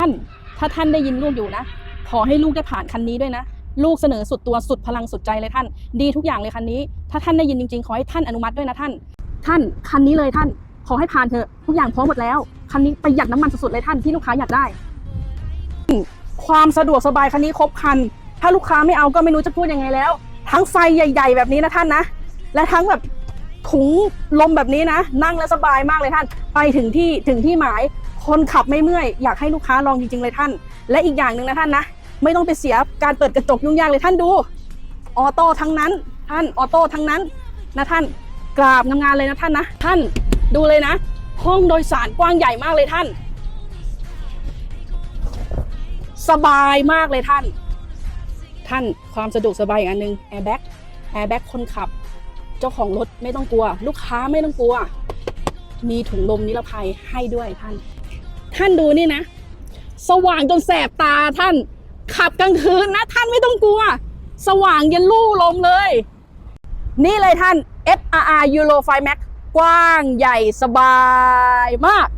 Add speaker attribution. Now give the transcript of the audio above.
Speaker 1: ท่านถ้าท่านได้ยินลูกอยู่นะ ขอให้ลูกได้ผ่านคันนี้ด้วยนะ ลูกเสนอสุดตัวสุดพลังสุดใจเลยท่าน ดีทุกอย่างเลยคันนี้ ถ้าท่านได้ยินจริงๆ ขอให้ท่านอนุมัติด้วยนะท่าน ท่านคันนี้เลยท่าน ขอให้ผ่านเถอะ ทุกอย่างพร้อมหมดแล้ว คันนี้ประหยัดน้ำมันสุดๆเลยท่านที่ลูกค้าอยากได้ ความสะดวกสบายคันนี้ครบคัน ถ้าลูกค้าไม่เอาก็ไม่รู้จะพูดยังไงแล้ว ทั้งไฟใหญ่ ๆ แบบนี้นะท่านนะ และทั้งแบบถุงลมแบบนี้นะ นั่งแล้วสบายมากเลยท่าน ไปถึงที่ถึงที่หมาย คนขับไม่เมื่อยอยากให้ลูกค้าลองจริงๆเลยท่าน และอีกอย่างหนึ่งนะท่านนะไม่ต้องไปเสียการเปิดกระจกยุ่งยากเลยท่านดูออโต้ทั้งนั้นท่านออโต้ทั้งนั้นนะท่านกราบงามๆเลยนะท่านนะท่านดูเลยนะ ห้องโดยสารกว้างใหญ่มากเลยท่าน สบายมากเลยท่าน ท่านความสะดวกสบายอีกอันหนึงแอร์แบ็กแอร์แบ็กคนขับ เจ้าของรถไม่ต้องกลัว ลูกค้าไม่ต้องกลัว มีถุงลมนิรภัยให้ด้วยท่าน ท่านดูนี่นะ สว่างจนแสบตาท่าน ขับกลางคืนนะ ท่านไม่ต้องกลัว สว่างยันลู่ลมเลย นี่เลยท่าน FRR Euro 5 Max กว้างใหญ่สบายมาก